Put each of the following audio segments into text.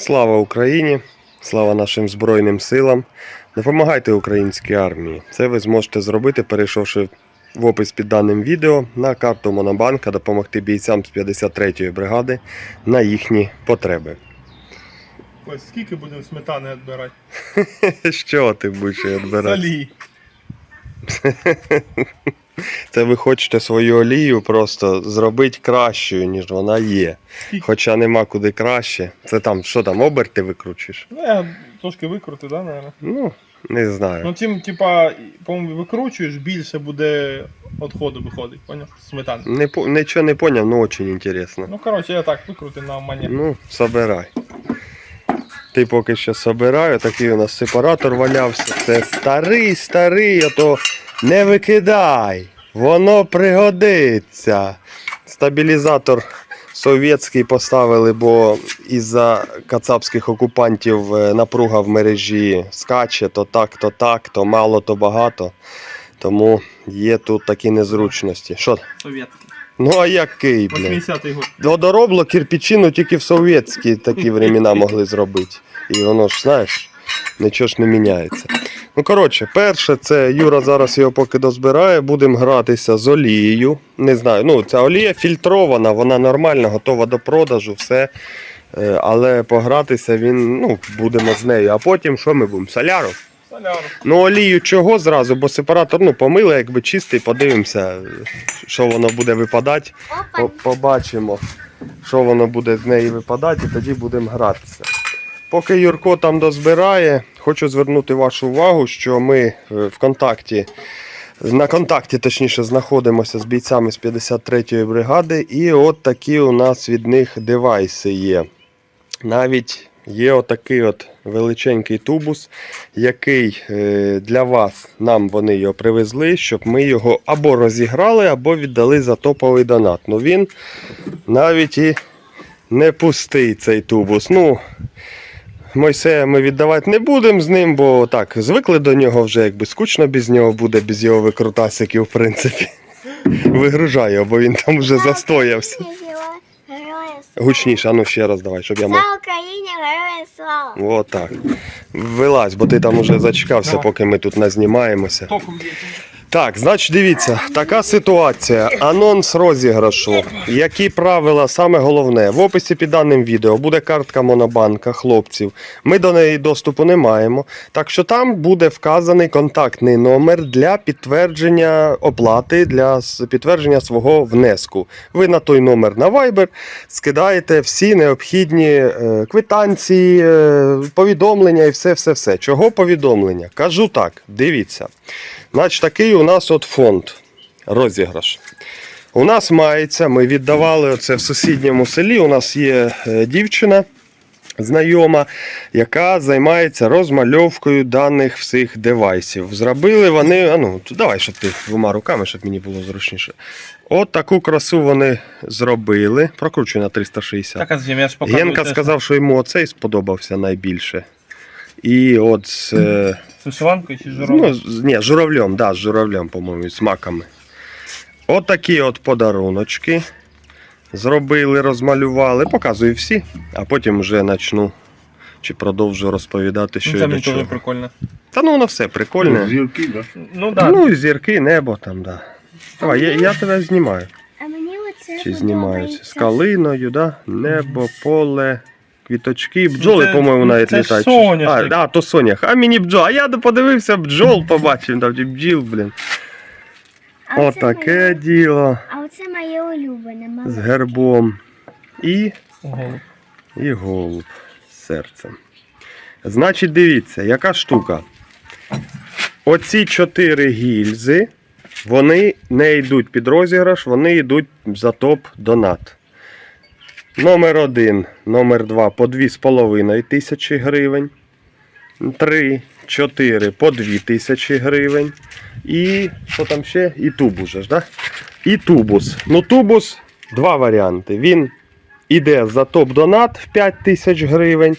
Слава Україні! Слава нашим Збройним силам! Допомагайте українській армії. Це ви зможете зробити, перейшовши в опис під даним відео на карту Монобанка, допомогти бійцям з 53-ї бригади на їхні потреби. Ось скільки будемо сметани відбирати? Що ти будеш відбирати? Солі. Це ви хочете свою олію просто зробити кращою, ніж вона є. Хоча нема куди краще. Це там, що там, оберти викручиш? Ну, я трошки викрути, да, наверное? Ну, не знаю. Ну, чим, типа, по-моєму, викручуєш, більше буде відходу виходить, поняв? Сметани. Не, по- нічого не поняв, але дуже інтересно. Ну, коротше, я так викрутив на мані. Ну, собирай. Ти поки що собираю, такий у нас сепаратор валявся. Це старий, старий, а ото не викидай. Воно пригодиться. Стабілізатор совєтський поставили, бо із-за кацапських окупантів е, напруга в мережі скаче, то так, то так, то мало, то багато. Тому є тут такі незручності. Що? Совєтський. Ну а який, блін? 80-й год. Водоробло кирпичину тільки в совєтські такі времена могли зробити. І воно ж, знаєш, нічого ж не міняється. Ну, коротше, перше, це Юра зараз його поки дозбирає, будемо гратися з олією. Не знаю, ну ця олія фільтрована, вона нормальна, готова до продажу, все. Е, Але погратися він, ну, будемо з нею. А потім що ми будемо? Соляру? Соляру. Ну, олію чого зразу, бо сепаратор ну, помили, якби чистий, подивимося, що воно буде випадати. Побачимо, що воно буде з неї випадати, і тоді будемо гратися. Поки Юрко там дозбирає, хочу звернути вашу увагу, що ми е, в контакті, на контакті точніше знаходимося з бійцями з 53-ї бригади, і от такі у нас від них девайси є. Навіть є отакий от величенький тубус, який е, для вас, нам вони його привезли, щоб ми його або розіграли, або віддали за топовий донат. Ну він навіть і не пустий цей тубус. Ну, Мойсея ми віддавати не будемо з ним, бо так, звикли до нього вже, якби скучно без нього буде, без його викрутасиків, в принципі. Вигружаю, його, бо він там вже застоявся. Гучніше, а ну ще раз давай, щоб я мог. Слава Україні, героям слава! Отак. Вилазь, бо ти там уже зачекався, поки ми тут назнімаємося. Так, значить, дивіться, така ситуація. Анонс розіграшу. Які правила, саме головне, в описі під даним відео буде картка Монобанка хлопців. Ми до неї доступу не маємо. Так що там буде вказаний контактний номер для підтвердження оплати, для підтвердження свого внеску. Ви на той номер на Viber скидаєте всі необхідні е, квитанції, е, повідомлення і все, все, все. Чого повідомлення? Кажу так, дивіться. Значить, такий у нас от фонд розіграш. У нас мається, ми віддавали це в сусідньому селі. У нас є е, дівчина знайома, яка займається розмальовкою даних всіх девайсів. Зробили вони, а ну, давай, щоб ти двома руками, щоб мені було зручніше. От таку красу вони зробили. Прокручуй на 360. Так, а? Я ж показую. Генка те, сказав, що йому оцей сподобався найбільше. І от е, вишиванкою чи жировою? Ну, ні, журавлем, да, з журавлем, по-моєму, з маками. От такі от подаруночки. Зробили, розмалювали. Показую всі, а потім вже почну чи продовжу розповідати, що Ну, і до мені чого. теж прикольно. Та ну воно все прикольне. Зірки, да? Ну так. Ну, і зірки, небо там, да. Давай, я, я тебе знімаю. А мені оце Чи знімаються? подобається. З калиною, да? небо, поле, квіточки, бджоли, це- по-моєму, навіть це літають. Соняшник. А, да, то сонях. А мені бджол. А я подивився, бджол побачив, там бджіл, блін. А оце Отаке моє- діло А оце моє улюблене з гербом. І, Ого. і голуб з серцем. Значить, дивіться, яка штука. Оці чотири гільзи, вони не йдуть під розіграш, вони йдуть за топ-донат. Номер один, номер два по 2,5 тисячі гривень. Три, чотири по 2 тисячі гривень. І що там ще? І тубус же ж, да? І тубус. Ну, тубус два варіанти. Він іде за топ-донат в 5 тисяч гривень.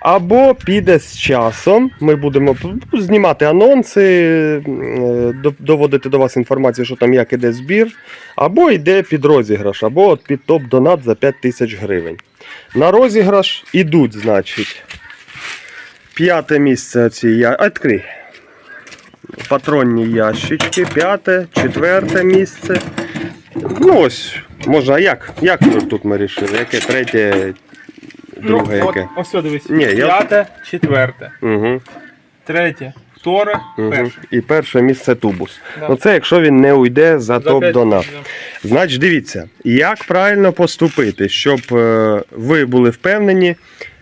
Або піде з часом. Ми будемо знімати анонси, е, доводити до вас інформацію, що там як іде збір. Або йде під розіграш, або під топ-донат за 5 тисяч гривень. На розіграш ідуть, значить. П'яте місце ці я. Відкрий. Патронні ящички. П'яте, четверте місце. Ну ось, може, а як? Як тут ми рішили? Яке третє, друге Ну, от, яке? ось дивись. Ні, я- П'яте, четверте, Угу, третє, вторе, угу. перше. І перше місце тубус. Да. Ну це якщо він не уйде за, За топ п'ять донат. тисяч, да. Значить, дивіться, як правильно поступити, щоб е, ви були впевнені,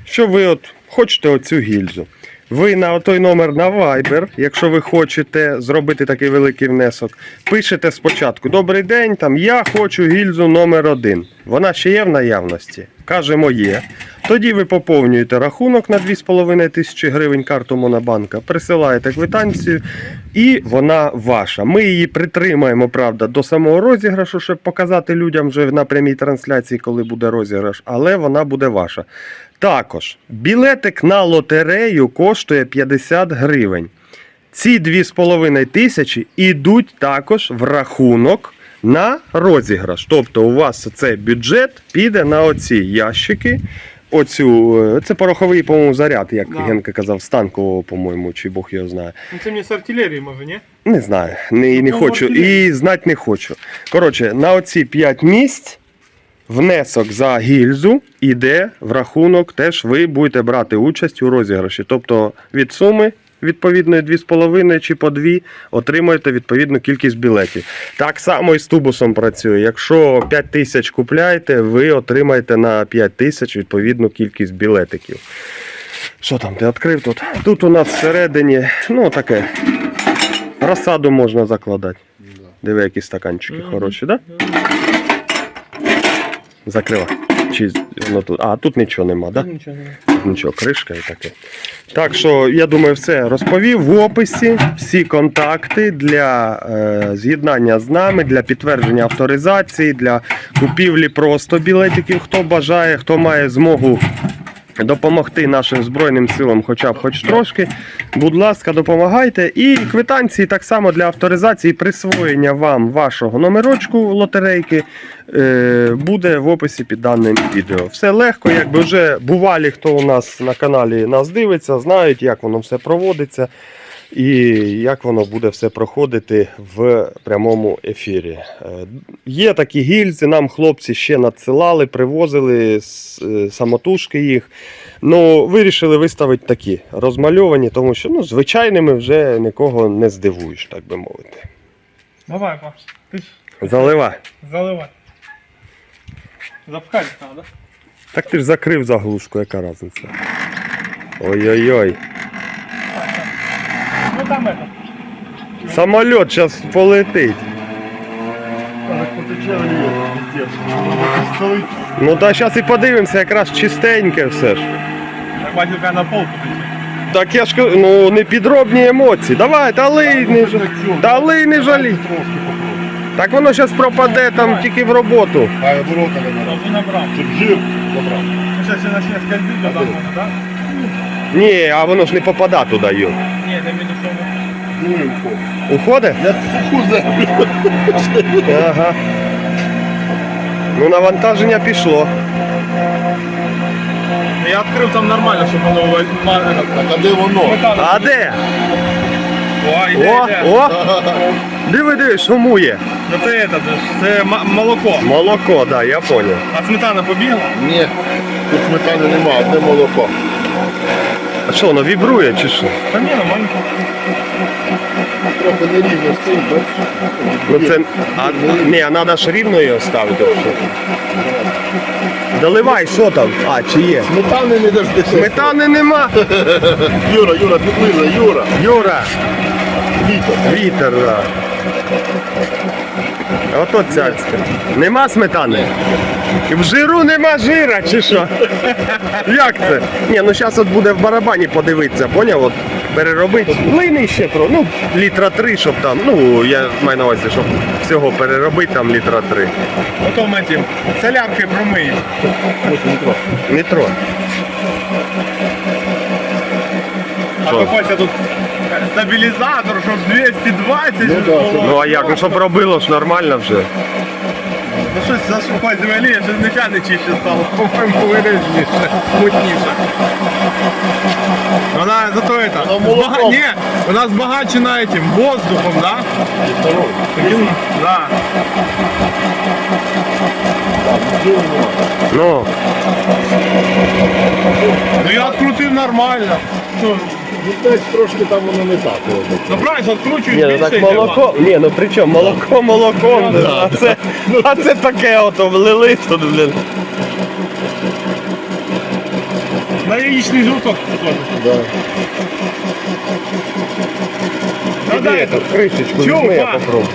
що ви от хочете оцю гільзу. Ви на той номер на Viber, якщо ви хочете зробити такий великий внесок, пишете спочатку Добрий день, там я хочу гільзу номер один. Вона ще є в наявності. Кажемо є. Тоді ви поповнюєте рахунок на 2,5 тисячі гривень карту Монобанка, присилаєте квитанцію, і вона ваша. Ми її притримаємо, правда, до самого розіграшу, щоб показати людям вже на прямій трансляції, коли буде розіграш, але вона буде ваша. Також білетик на лотерею коштує 50 гривень. Ці 2,5 тисячі йдуть також в рахунок на розіграш. Тобто у вас цей бюджет піде на оці ящики. Оцю, е, це пороховий, по-моєму, заряд, як Да. Генка казав, з танку, по-моєму, чи Бог його знає. Ну це мені з артилерії може, ні? Не знаю, не, не Ну, хочу і знати не хочу. Коротше, на оці 5 місць внесок за гільзу йде в рахунок, теж ви будете брати участь у розіграші. Тобто від суми відповідної 2,5 чи по 2 отримуєте відповідну кількість білетів. Так само і з тубусом працює. Якщо 5 тисяч купляєте, ви отримаєте на 5 тисяч відповідну кількість білетиків. Що там, ти відкрив тут? Тут у нас всередині, ну таке. Розсаду можна закладати. Диви, які стаканчики хороші, так? Да? Закрила. Чи ну, тут. А, тут нічого нема, так? Да? Нічого не. Тут Нічого, кришка і таке. Так що, я думаю, все розповів в описі. Всі контакти для е, з'єднання з нами, для підтвердження авторизації, для купівлі просто білетиків. Хто бажає, хто має змогу допомогти нашим Збройним силам, хоча б хоч трошки. Будь ласка, допомагайте. І квитанції так само для авторизації, присвоєння вам вашого номерочку лотерейки е, буде в описі під даним відео. Все легко, якби вже бувалі, хто у нас на каналі нас дивиться, знають, як воно все проводиться. І як воно буде все проходити в прямому ефірі. Е, Є такі гільзи, нам хлопці ще надсилали, привозили е, самотужки їх. Ну, вирішили виставити такі розмальовані, тому що ну, звичайними вже нікого не здивуєш, так би мовити. Давай, Паш, ти ж Заливай. заливай. Запхати треба, Так ти ж закрив заглушку, яка разниця. Ой-ой-ой. Ну там это. Самоліт зараз полетить. Ну та зараз і подивимося, якраз чистеньке все ж. Батюка на пол. Так я ж ну не підробні емоції. Давай, та лий, не. Та лий, не жалій. Так воно зараз пропаде там тільки в роботу. А не Я набрав. Щоб жир забрав. Ну, ще почне скользити, там? Ні, а воно ж не попада туди, Юр. Ні, не. Уходить? Я суху землю. Ага. Ну навантаження пішло. Я відкрив там нормально, щоб воно мало. Так а де воно? А де? О, іде, О, іде. о! Диви, диви, шумує. Ну це, это, це м- молоко. Молоко, да, я понял. А сметана побігла? Ні. Тут сметани нема, одне молоко. А що, воно вібрує чи що? Та ні, нормально. Трохи не рівно стоїть, бачиш? Ну це. А, ні, а треба ж рівно його ставити. взагалі. Доливай, що там? А, чи є? Сметани не дождешся. Сметани нема. Юра, Юра, підлиза, Юра. Юра, Вітер. вітер, да. Ото цяцька. Нема сметани? В жиру нема жира, чи що? Як це? Ні, ну зараз от буде в барабані подивитися, поняв? От переробити. Лини ще про, ну, літра три, щоб там, ну, я маю на увазі, щоб всього переробити там літра три. Потім этим соляркою промиєш. Не тро. А какой-то тут стабілізатор, щоб 220 Ну ж було. Ну а як? Ну щоб робило ж нормально вже. Ну щось засухай землі, щось нічого не чище стало, по-моєму, виразніше, мутніше. Вона зато это, Вона молоком. збага... Ні, вона збагачена этим воздухом, да? Таким, да. Ну, Ну я відкрутив нормально. Що, Ну, десь трошки там воно не так робить. Ну правильно, відкручуєш ні, ну більше так йде, молоко. Ні, ну при чому? Молоко молоком. Ну, а це, а це таке ото влили тут, блін. На яєчний жовток підходить. Да. Ну, Іди, тут. тут кришечку Чого, візьми, я па? попробую.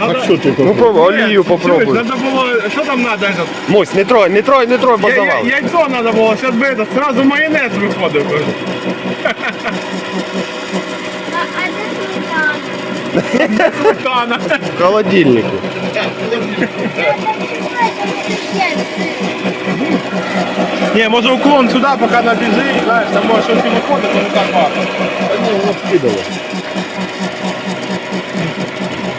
Надо- А що ти Ну, попробуй? попробуй, олію попробуй. Надо було, що там надо? этот? Мось, не трой, не трой, не трой, Я, я, яйцо надо було, зараз би это, сразу майонез де сметана? Сметана. В холодильнику. Не, може уклон сюди, поки набіжить, знаєш, там може щось і виходить, то не так важко. Та ні, воно скидало.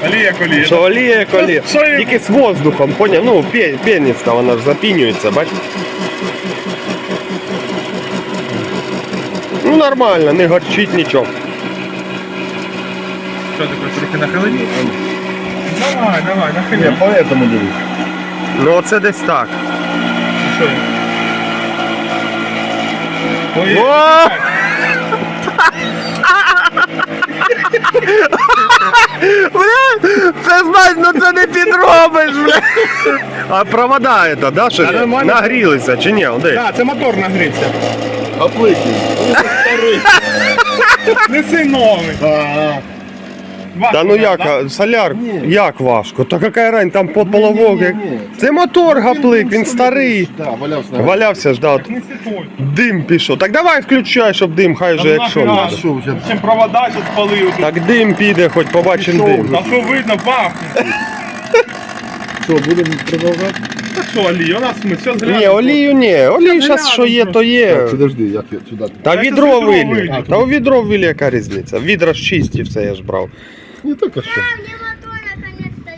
Олія коліє. Що олія, як олія. Що я- Тільки з воздухом, поняв? Ну, пе- пеніста, вона ж запінюється, бач? Ну нормально, не горчить нічого. Що таке, трохи нахилені? Давай, давай, Ні, нахилені. поэтому дивись. Ну оце десь так. Що? Ой, О! Бля, це знать, ну це не підробиш, бля. А провода это, да, що Та нормально. нагрілися чи ні? Де? Так, це мотор нагрівся. А Ну. Неси новий. Та ну як, а, соляр, як важко? Та яка рань, там подполовок. як- Ні-ні-ні. Це мотор гаплик, він старий. Да, валявся на Валявся ж, да, от Неси той. дим пішов. Так давай включай, щоб дим, хай вже якщо надо. Що вже? Чим провода зараз спалив. тут. Так дим піде, хоч побачимо Пішов, дим. Та що видно, пахне. Що, будемо продовжати? Та що, олія, у нас ми все зря. Ні, олію ні. Олію Та зараз що є, то є. Так, подожди, як я сюди? Та Та відро це відро вилі. вилі. Та у відро вилі яка різниця? Відра ж чисті все я ж брав. Не так, а що? Мне мотор наконец-то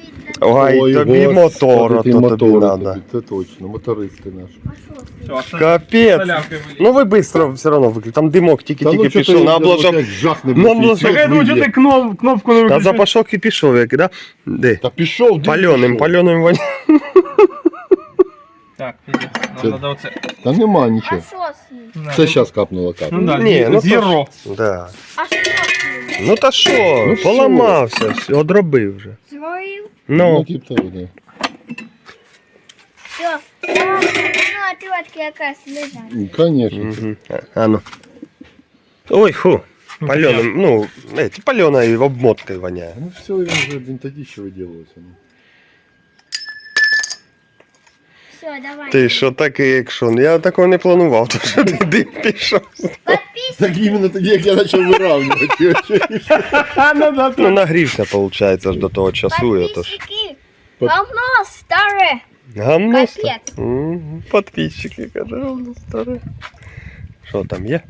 видно. Ой, тобі господи, мотора, ти то мотора тобі треба. тобі, Це точно, мотористи наші. Все, а це Капець. солярки вилі. Ну ви швидко все одно виклик. Там димок тільки-тільки пішов, на облажок. Жахне, На блядь, облажок. Так я думаю, що ти кноп, кнопку не Та виключив. запашок і пішов, як, да? Де? Та пішов, дим Пальоним, пішов. пальоним воня. Так, піде. Це- Нам треба оце. Та нема нічого. А що з ним? На, Це ну, зараз капнуло кап. Ну да, Ні, ну то зіро. Да. А що з ним? Ну та що, Ну, що? поламався, все, одробив вже. Згорів? Ну, Ну, тип того, да. Все. Ну, отвертки якась лежать. Ну, Конечно. Мгм. А ну. Ой, фу. Пальоним, ну, эти паленой обмоткой воняє. Ну все, він вже він тоді ще виділувався. ну. Все, давай. Ти що такий екшон? Я такого не планував, то що ти дим пішов. Так іменно тоді, як я почав виравнювати. Ну нагрівся, виходить, аж до того часу. Я то ж. Подписчики. Под- Говно старе. Гамно. Капець. Подписчики, каже, гамно старе. Що там є?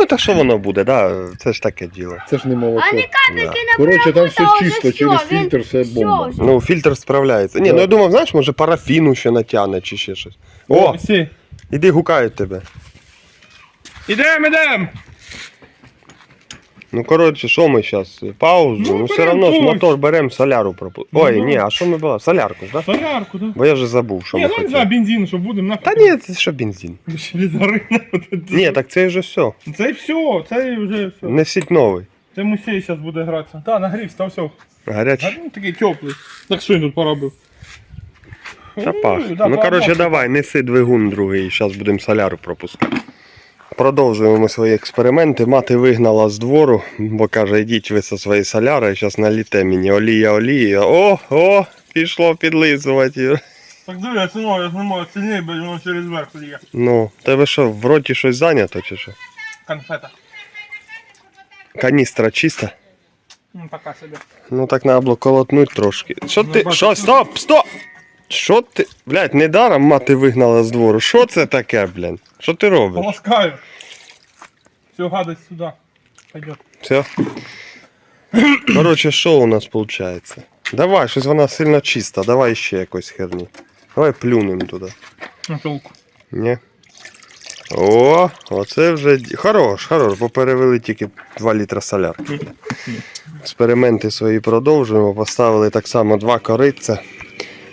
Ну та що воно буде, да? Це ж таке діло. Це ж не молоко. А не капельки на Коротше, там все чисто, через фільтр все бомба. Ну, фільтр справляється. Ні, ну я думав, знаєш, може парафіну ще натягне чи ще щось. О, Всі. іди гукають тебе. Ідем, ідем. Ну, коротше, що ми зараз? Паузу. Ну, Ну, все берем одно ж мотор беремо, соляру пропу. Ну, Ой, ну. ні, а що ми була? Солярку ж, да? Солярку, да? Бо я вже забув, що Ні, ми ну не хотіли. знаю, бензин, що будемо на Та ні, це що бензин. Ринок. Ні, так це вже все. Це все, це вже все. Несіть новий. Це мусей зараз буде гратися. Так, нагрівся, та все. Гарячий. А такий теплий. Так що він тут поробив? Та пах. Ну, коротше, давай, неси двигун другий, зараз будемо соляру пропускати. Продовжуємо ми свої експерименти. Мати вигнала з двору, бо каже, йдіть ви зі своєї соляри, зараз наліте мені олія, олія. О, о, пішло підлизувати. Так диви, я синок, я знімаю сильніше, бо воно через верх є. Ну, тебе що, в роті щось зайнято чи що? Конфета. Каністра чиста? Ну, така собі. Ну так треба було трошки. Що ти? бачу. Що? Стоп! Стоп! Що ти? Блядь, недаром мати вигнала з двору. Що це таке, блядь? Що ти робиш? Полоскаю. Все, гадость сюда. Пойдет. Все. Коротше, що у нас виходить? Давай, щось вона сильно чиста, давай ще якось херні. Давай плюнем туди. На толку. Ні. О, оце вже ді- хорош, хорош, бо перевели тільки 2 літра солярки. Експерименти свої продовжуємо. Поставили так само два кориця.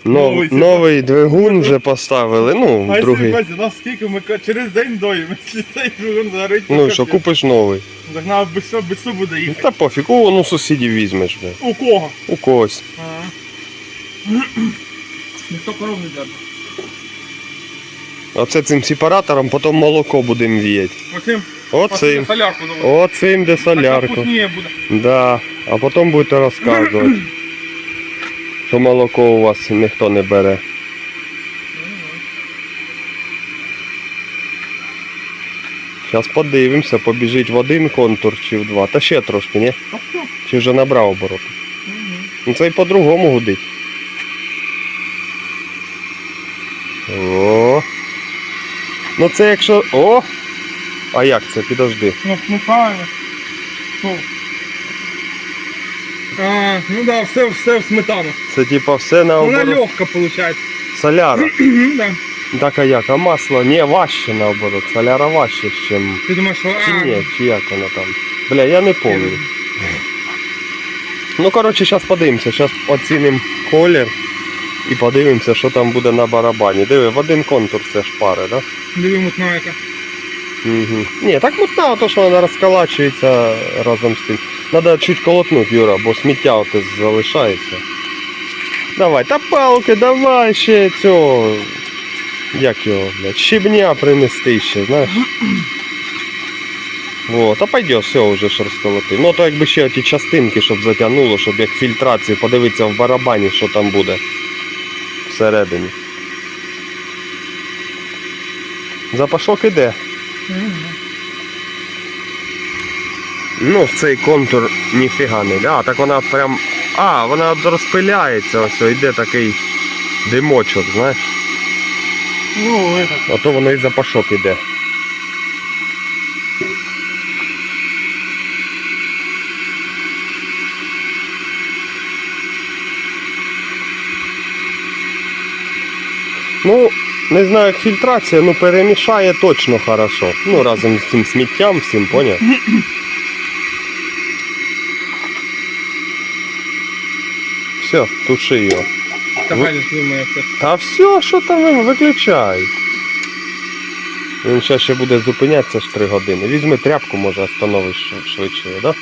Нов, Новий новий двигун вже поставили. Ну, А другий. якщо нас скільки ми через день доїмо, якщо цей двигун загорить, Ну що, купиш новий. Загнав без все, без все буде їхати. Та пофіг, у вон у сусідів візьмеш. бля. У кого? У когось. Ніхто коров не держить. Оце цим сепаратором потім молоко будемо віяти. Оцим Оцим. солярку. Оцим де Так солярку. вкусніє буде. Да. А потім будете розказувати, що молоко у вас ніхто не бере. Зараз подивимося, побіжить в один контур чи в два. Та ще трошки, ні? Чи вже набрав обороти? Ну це і по-другому гудить. О. Ну це якщо. О! А як це? Підожди. Ну, ну. Ну. А, ну да, все, все в сметану. Це типа все Вона легка виходить. Соляра. да. Так а як? А масло? Ні, важче наоборот. Соляра важче, ніж. Ти думаєш, що Чи а, ні, чи як воно там? Бля, я не пам'ятаю. Ну, коротше, зараз подивимося. Зараз оцінимо колір і подивимося, що там буде на барабані. Диви, в один контур це ж пари, так? Да? диви мутна яка. Угу. Ні, так мутна, то що вона розкалачується разом з тим. Треба чуть колотнути, Юра, бо сміття оте залишається. Давай, та палки, давай ще цього. Як його, блядь, щебня принести ще, знаєш. Вот, а пойдет, все вже ж розколоти. Ну то якби ще ті частинки, щоб затягнуло, щоб як фільтрацію подивитися в барабані, що там буде всередині. Запашок іде. Ну, цей контур ніфіга не йде. А, так вона прям. А, вона розпиляється, ось йде такий димочок, знаєш. Ну, это. Ото воно і запашок іде. Ну, не знаю, як фільтрація, ну перемішає точно хорошо. Ну, разом з цим сміттям всім, поняв? Все, туши його. Та хай не. Та все, що там виключай. Він ще ще буде зупинятися ж 3 години. Візьми тряпку, може остановиш швидше. Да?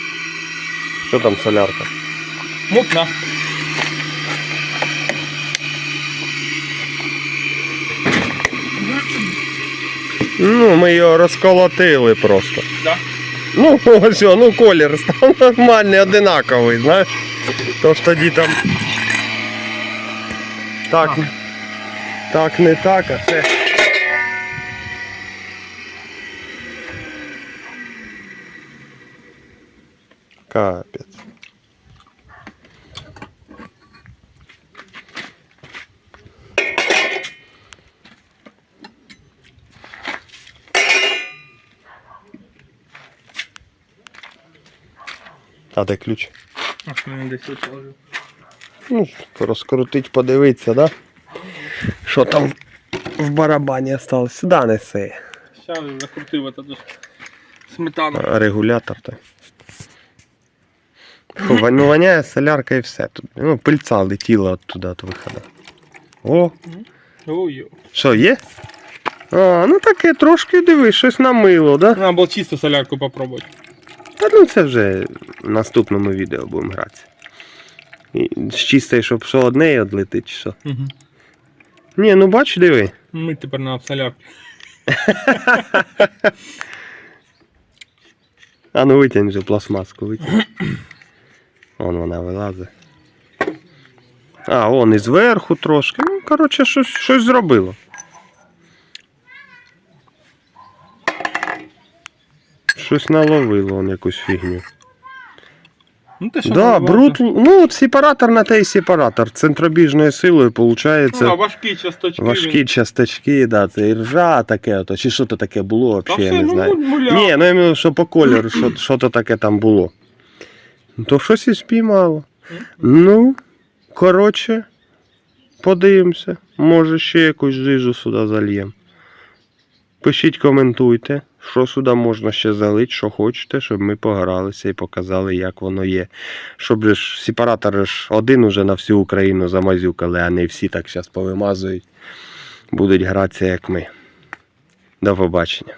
Що там солярка? Мутна. Ну, ми його розколотили просто. Да. Ну, ось, ну колір став нормальний, одинаковий, знаєш. Тож тоді там. Так. Так, не так, а це. Капець. А де ключ? Ах, мене десь тут. Ну, розкрутить, подивитися, да? Що там в барабані осталось? Сюди неси. Зараз закрутив тут. Сметану. Регулятор так. Ну, воняє солярка і все. Тут, ну, пильця летіла оттуда от виходу. О, що є? А, ну таке трошки дивись, щось намило, да? Треба було чисто солярку попробувати. Та ну це вже в наступному відео будемо гратися. І з чистої, щоб що одне і одлетить, чи що. Угу. Ні, ну бач, диви. Ми тепер на солярку. А ну витягни вже пластмаску, витягни. Вон вона вилазить. А, вон і зверху трошки. Ну, коротше, щось, щось зробило. Щось наловило вон якусь фігню. Ну, те, що Да, наливати. бруд, ну от сепаратор на те і сепаратор. Центробіжною силою виходить. Ну, важкі часточки. Важкі часточки, да, це і ржа таке, ото, чи що то таке було, Та взагалі, я все, не ну, знаю. муля. Ні, ну я маю, що по кольору, що, що то таке там було. Ну, То щось і спіймало. Ну, коротше, подивимося. Може ще якусь жижу сюди зальємо. Пишіть, коментуйте, що сюди можна ще залити, що хочете, щоб ми погралися і показали, як воно є. Щоб же ж сепаратор ж один уже на всю Україну замазюкали, а не всі так зараз повимазують. Будуть гратися, як ми. До побачення.